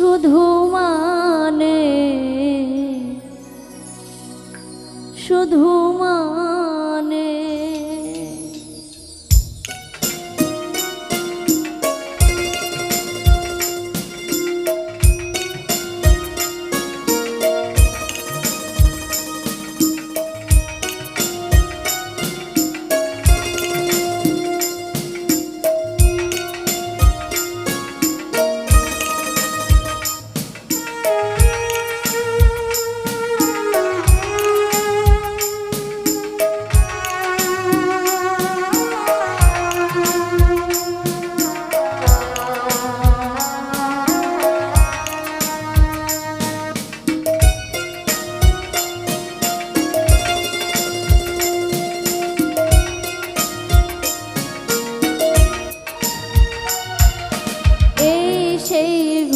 শুধু মানে শুধু মানে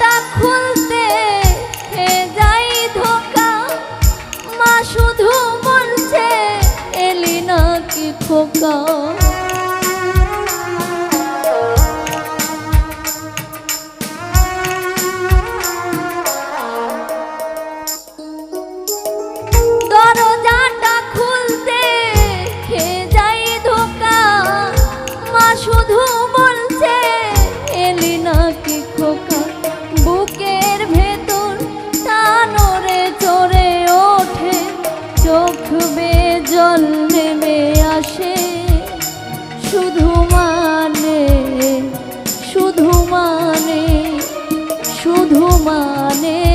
দরজাটা খুলতে যাই ধোকা। মা শুধু বলছে এলি নাকি খোকা মানে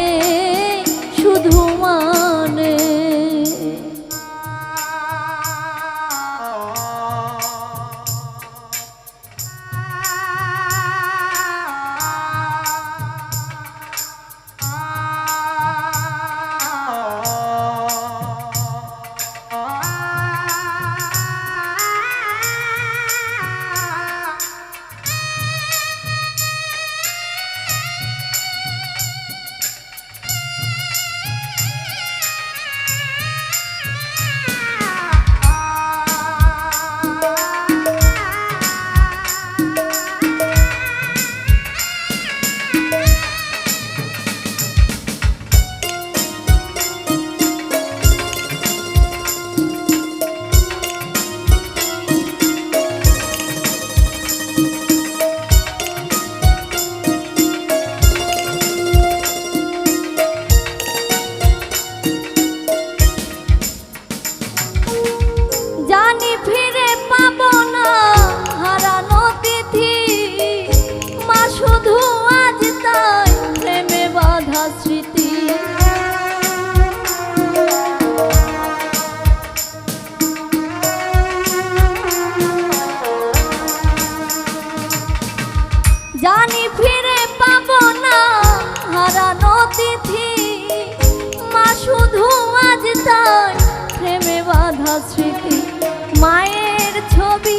ফিরে পাবো না। হারানো তিথি, মা শুধু আজ তাই জানি ফিরে পাবো না। হারানো তিথি, মা শুধু আজ তাই স্মৃতি। মায়ের ছবি